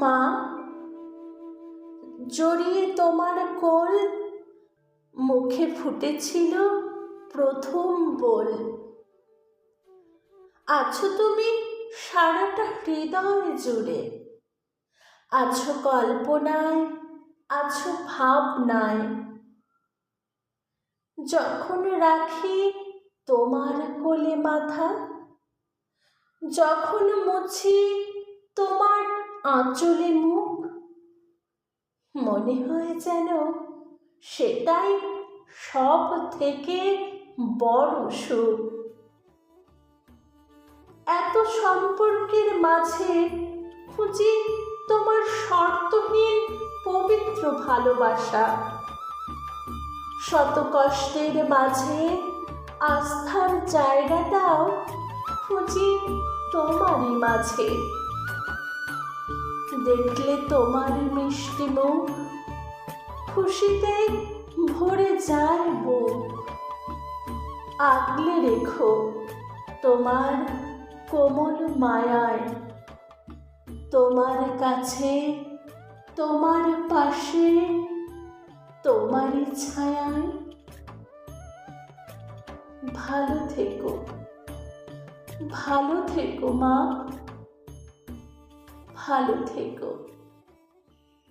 মা, জড়িয়ে তোমার কোল মুখে ফুটেছিল প্রথম বল। আছো তুমি সারাটা হৃদয় জুড়ে। আছো কল্পনায়, আছো ভাবনায়। যখন রাখি তোমার কোলে মাথা, যখন মুছি তোমার আঁচলে মুখ। মনে হয় যেন সেটাই সব থেকে বড় সুখ। এত সম্পর্কের মাঝে খুঁজি তোমার শর্তহীন পবিত্র ভালোবাসা। শত কষ্টের মাঝে আস্থার জায়গাটাও খুঁজি তোমারই মাঝে। দেখলে তোমার মিষ্টি মুখ খুশিতে ভরে যায় বুক আগলে রেখো তোমার কোমল মায়ায়। তোমার কাছে, তোমার পাশে, তোমারই ছায়ায়। ভালো থেকো ভালো থেকো মা। ভালো থেকো